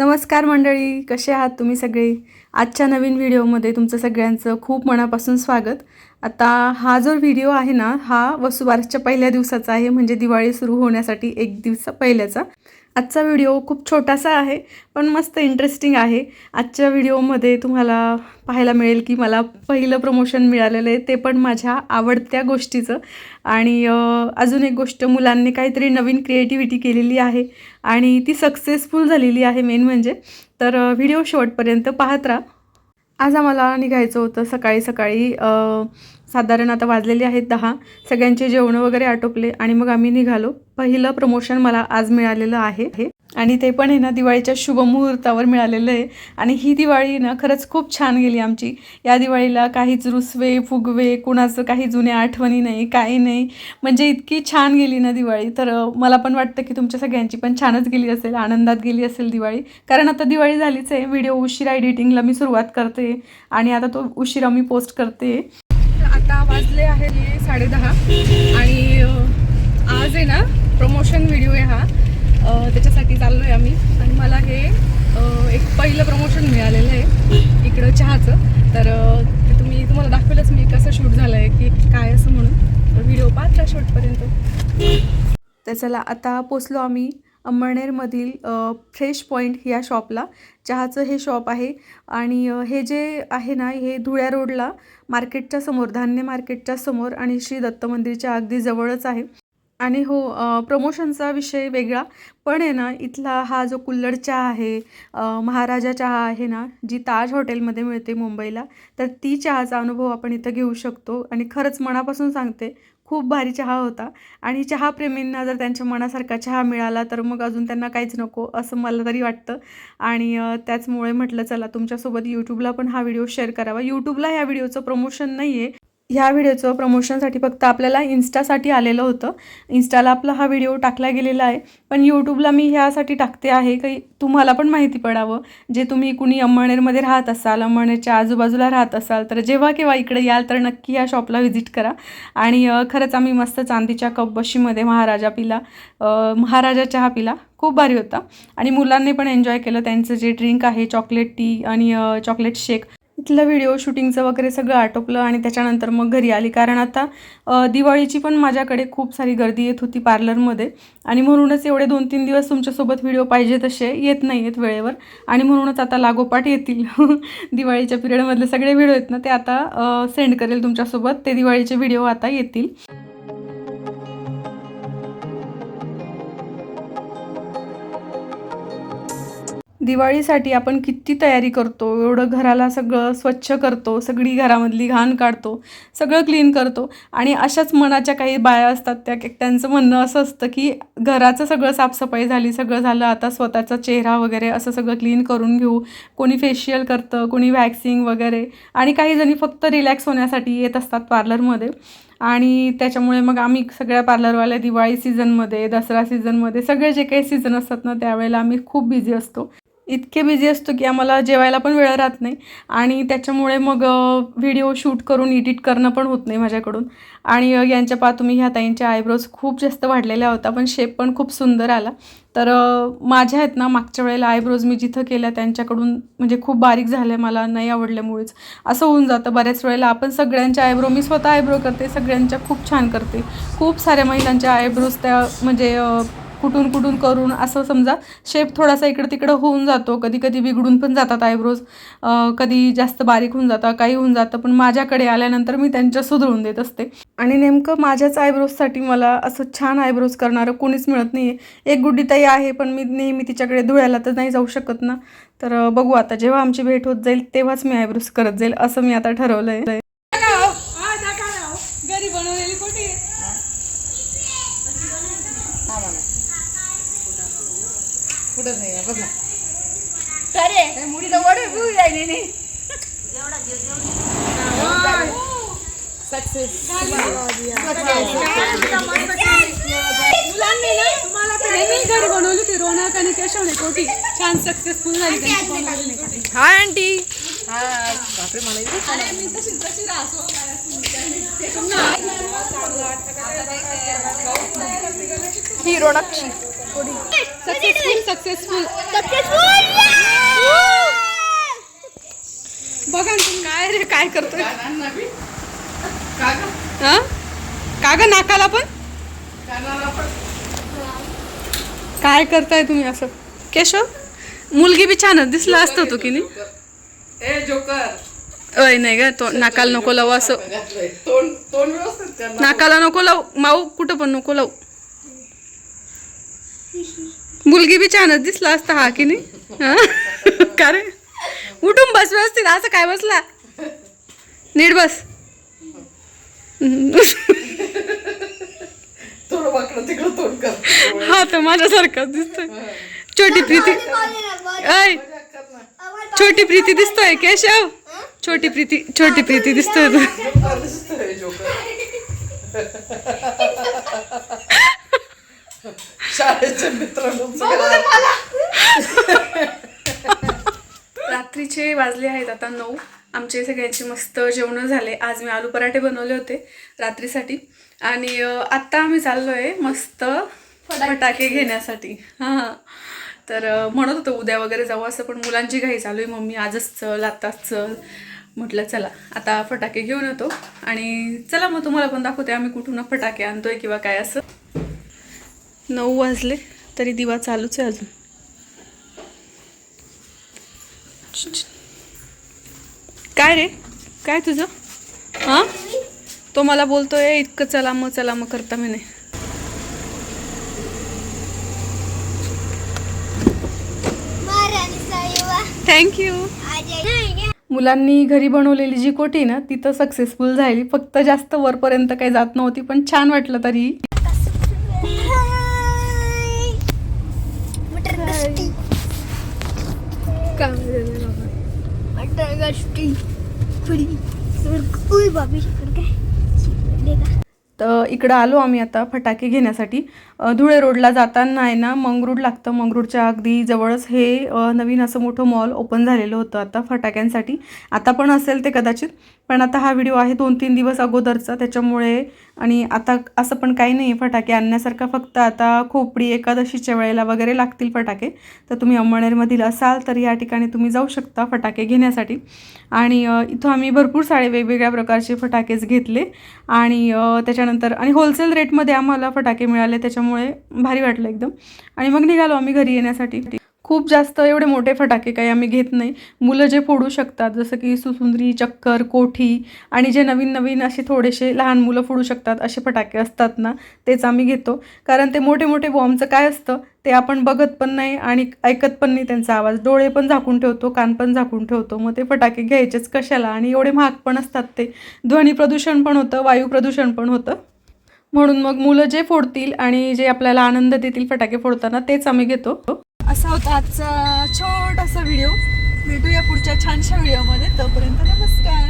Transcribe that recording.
नमस्कार मंडळी कसे आहात तुम्ही सगळे? आजच्या नवीन व्हिडिओमध्ये तुमचं सगळ्यांचं खूप मनापासून स्वागत. आता हा जो व्हिडिओ आहे ना हा वसुबारसच्या पहिल्या दिवसाचा आहे म्हणजे दिवाळी सुरू होण्यासाठी एक दिवसा पहिल्याचा. आजचा व्हिडिओ खूप छोटासा आहे पण मस्त इंटरेस्टिंग आहे. आजच्या व्हिडिओमध्ये तुम्हाला पाहायला मिळेल की मला पहिलं प्रमोशन मिळालेलं आहे ते पण माझ्या आवडत्या गोष्टीचं. आणि अजून एक गोष्ट मुलांनी काहीतरी नवीन क्रिएटिव्हिटी केलेली आहे आणि ती सक्सेसफुल झालेली आहे मेन म्हणजे. तर व्हिडिओ शेवटपर्यंत पाहत राहा. आज आम्हाला निघायचं होतं सकाळी सकाळी साधारण आता वाजलेले आहेत दहा सगळ्यांचे जेवणं वगैरे आटोपले आणि मग आम्ही निघालो पहिलं प्रमोशन मला आज मिळालेलं आहे हे. आणि ते पण आहे ना दिवाळीच्या शुभमुहूर्तावर मिळालेलं आहे. आणि ही दिवाळी ना खरंच खूप छान गेली आमची. या दिवाळीला काहीच रुसवे फुगवे कुणाचं काही जुन्या आठवणी नाही काही नाही. म्हणजे इतकी छान गेली ना दिवाळी. तर मला पण वाटतं की तुमच्या सगळ्यांची पण छानच गेली असेल आनंदात गेली असेल दिवाळी. कारण आता दिवाळी झालीच आहे. व्हिडिओ उशिरा एडिटिंगला मी सुरुवात करते आणि आता तो उशिरा मी पोस्ट करते. आता वाजले आहे साडेदहा आणि आज आहे ना प्रमोशन व्हिडिओ आहे हा. त्याच्यासाठी चाललो आहे आम्ही. आणि मला हे एक पहिलं प्रमोशन मिळालेलं आहे इकडं चहाचं. तर ते तुम्ही तुम्हाला दाखवेलच मी कसं शूट झालं आहे की काय असं म्हणून. व्हिडिओ पाहता राहा तर चला आता पोचलो आम्ही अंबळनेरमधील फ्रेश पॉईंट या शॉपला चहाचं हे शॉप आहे. आणि हे जे आहे ना हे धुळ्या रोडला मार्केटच्या समोर धान्य मार्केटच्या समोर आणि श्री दत्त मंदिरच्या अगदी जवळच आहे. आणि हो प्रमोशनचा विषय वेगळा. पण आहे ना इथला हा जो कुल्लड चहा आहे महाराजा चहा आहे ना जी ताज हॉटेलमध्ये मिळते मुंबईला तर ती चहाचा अनुभव आपण इथं घेऊ शकतो. आणि खरंच मनापासून सांगते खूप भारी चहा होता. आणि चहाप्रेमींना जर त्यांच्या मनासारखा चहा मिळाला तर मग अजून त्यांना काहीच नको असं मला तरी वाटतं. आणि त्याचमुळे म्हटलं चला तुमच्यासोबत यूट्यूबला पण हा व्हिडिओ शेअर करावा. यूट्यूबला ह्या व्हिडिओचं प्रमोशन नाही आहे ह्या व्हिडिओचं प्रमोशनसाठी फक्त आपल्याला इन्स्टासाठी आलेलं होतं. इन्स्टाला आपला हा व्हिडिओ टाकला गेलेला आहे. पण यूट्यूबला मी ह्यासाठी टाकते आहे की तुम्हाला पण माहिती पडावं. जे तुम्ही कुणी अंमळनेरमध्ये राहत असाल अंमळनेरच्या आजूबाजूला राहत असाल तर जेव्हा केव्हा इकडे याल तर नक्की या शॉपला व्हिजिट करा. आणि खरंच आम्ही मस्त चांदीच्या कप बशीमध्ये महाराजा पिला महाराजा चहा पिला. खूप भारी होता. आणि मुलांनी पण एन्जॉय केलं. त्यांचं जे ड्रिंक आहे चॉकलेट टी आणि चॉकलेट शेक इथलं व्हिडिओ शूटिंगचं वगैरे सगळं आटोपलं आणि त्याच्यानंतर मग घरी आली. कारण आता दिवाळीची पण माझ्याकडे खूप सारी गर्दी येत होती पार्लरमध्ये. आणि म्हणूनच एवढे दोन तीन दिवस तुमच्यासोबत व्हिडिओ पाहिजे तसे येत नाही आहेत वेळेवर. आणि म्हणूनच आता लागोपाठ येतील. दिवाळीच्या पिरियडमधले सगळे व्हिडिओ आहेत ना ते आता सेंड करेल तुमच्यासोबत. ते दिवाळीचे व्हिडिओ आता येतील. दिवाळीसाठी आपण किती तयारी करतो? एवढं घराला सगळं स्वच्छ करतो सगळी घरामधली घाण काढतो सगळं क्लीन करतो आणि अशाच मनाच्या काही बाया असतात त्या त्यांचं म्हणणं असं असतं की घराचं सगळं साफसफाई झाली सगळं झालं आता स्वतःचा चेहरा वगैरे असं सगळं क्लीन करून घेऊ. कोणी फेशियल करतं कोणी वॅक्सिंग वगैरे आणि काही जणी फक्त रिलॅक्स होण्यासाठी येत असतात पार्लरमध्ये आणि त्याच्यामुळे मग आम्ही सगळ्या पार्लरवाल्या दिवाळी सीझनमध्ये दसरा सीझनमध्ये सगळे जे काही सीझन असतात ना त्यावेळेला आम्ही खूप बिझी असतो. इतके बिझी असतो की आम्हाला जेवायला पण वेळ राहत नाही. आणि त्याच्यामुळे मग व्हिडिओ शूट करून एडिट करणं पण होत नाही माझ्याकडून. आणि यांच्या पा तुम्ही ह्या ताईंच्या आयब्रोज खूप जास्त वाढलेल्या होत्या पण शेप पण खूप सुंदर आला. तर माझ्या आहेत ना मागच्या वेळेला आयब्रोज मी जिथं केल्या त्यांच्याकडून म्हणजे खूप बारीक झाले मला नाही आवडल्यामुळेच असं होऊन जातं बऱ्याच वेळेला. आपण सगळ्यांच्या आयब्रो मी स्वतः आयब्रो करते सगळ्यांच्या खूप छान करते. खूप साऱ्या महिलांच्या आयब्रोज त्या म्हणजे कुठून कुठून करून असं समजा शेप थोडासा इकडं तिकडं होऊन जातो. कधी कधी बिघडून पण जातात आयब्रोज कधी जास्त बारीक होऊन जातं काही होऊन जातं पण माझ्याकडे आल्यानंतर मी त्यांच्या सुधरून देत असते. आणि नेमकं माझ्याच आयब्रोजसाठी मला असं छान आयब्रोज करणारं कोणीच मिळत नाही आहे एक गुड्डीताई आहे पण मी नेहमी तिच्याकडे धुळ्याला तर नाही जाऊ शकत ना. तर बघू आता जेव्हा आमची भेट होत जाईल तेव्हाच मी आयब्रोज करत जाईल असं मी आता ठरवलं आहे घरी बनवलेली कोठी? कुठंच नाही आहे, बघ ना. अरे. तर वडे पिऊ राहिली नाही. सक्सेस मुलांनी ना तुम्हाला तर नेहमी घरी बनवली होती रोनक आणि केशवने कोठी छान सक्सेसफुल झाली त्यांची बनवलेली कोठी. Hi aunty. हाय. बापरे मला इथे अरे मी तशी तशी राहतो. ही. रोडकची सक्सेसफुल सक्सेसफुल बघा तुम्ही काय रे काय करतोय? हा? का ग नाकाला पण? काय करताय तुम्ही असं? केशव मुलगी बी छानच दिसला असतो तू की नाही? ए जोकर. अय नाही ग तो नाकाला नको लावू असं. नाकाला नको लावू. माऊ कुठं पण नको लावू. मुलगी बी छानच दिसला असता हा की नाही? का रे उठून बस व्यवस्थित असं काय बसला? नीट बस. हा तर माझ्यासारखाच दिसतोय. छोटी प्रीती ऐ छोटी प्रीती दिसतोय केशव. छोटी प्रीती छोटी प्रीती दिसतोय शाळेच्या मित्रांनो रात्रीचे वाजले आहेत आता नऊ. आमचे सगळ्यांचे मस्त जेवण झाले. आज मी आलू पराठे बनवले होते रात्रीसाठी. आणि आत्ता आम्ही चाललो आहे मस्त फटाके घेण्यासाठी. हां. हां तर म्हणत होतो उद्या वगैरे जाऊ असं पण मुलांची घाई चालू आहे. मम्मी आजच चल आत्ताच चल. म्हटलं चला आता फटाके घेऊन येतो. आणि चला मग तुम्हाला पण दाखवते आम्ही कुठून फटाके आणतोय किंवा काय असं. नऊ वाजले तरी दिवा चालूच आहे अजून. काय रे? काय तुझं? हां? तो मला बोलतोय इतकं चला मग चला मग करता मी नाही थँक्यू मुलांनी घरी बनवलेली जी कोठी आहे ना ती तर सक्सेसफुल झाली. फक्त जास्त वरपर्यंत काही जात नव्हती पण छान वाटलं तरी. बाबी काय तर इकडं आलो आम्ही आता फटाके घेण्यासाठी. धुळे रोडला जाताना आहे ना मंगरूड लागतं. मंगरूडच्या अगदी जवळच हे नवीन असं मोठं मॉल ओपन झालेलं होतं आता फटाक्यांसाठी. आता पण असेल ते कदाचित. पण आता हा व्हिडिओ आहे दोन तीन दिवस अगोदरचा त्याच्यामुळे आणि आता असं पण काही नाही फटाके आणण्यासारखं फक्त आता खोपडी एकादशीच्या वेळेला वगैरे लागतील फटाके. तर तुम्ही अंमळनेरमधील असाल तर या ठिकाणी तुम्ही जाऊ शकता फटाके घेण्यासाठी. आणि इथं आम्ही भरपूर सारे वेगवेगळ्या प्रकारचे फटाकेच घेतले. आणि त्याच्यानंतर आणि होलसेल रेटमध्ये आम्हाला फटाके मिळाले त्याच्यामुळे भारी वाटलं एकदम. आणि मग निघालो आम्ही घरी येण्यासाठी. खूप जास्त एवढे मोठे फटाके काही आम्ही घेत नाही. मुलं जे फोडू शकतात जसं की सुसुंदरी चक्कर कोठी आणि जे नवीन नवीन असे थोडेसे लहान मुलं फोडू शकतात असे फटाके असतात ना तेच आम्ही घेतो. कारण ते मोठे मोठे बॉम्बचं काय असतं ते आपण बघत पण नाही आणि ऐकत पण नाही त्यांचा आवाज. डोळे पण झाकून ठेवतो कान पण झाकून ठेवतो. मग ते फटाके घ्यायचेच कशाला आणि एवढे महाग पण असतात ते. ध्वनी प्रदूषण पण होतं वायू प्रदूषण पण होतं. म्हणून मग मुलं जे फोडतील आणि जे आपल्याला आनंद देतील फटाके फोडताना तेच आम्ही घेतो. असा होता आजचा छोटासा व्हिडिओ भेटूया पुढच्या छानशा व्हिडिओमध्ये तोपर्यंत नमस्कार.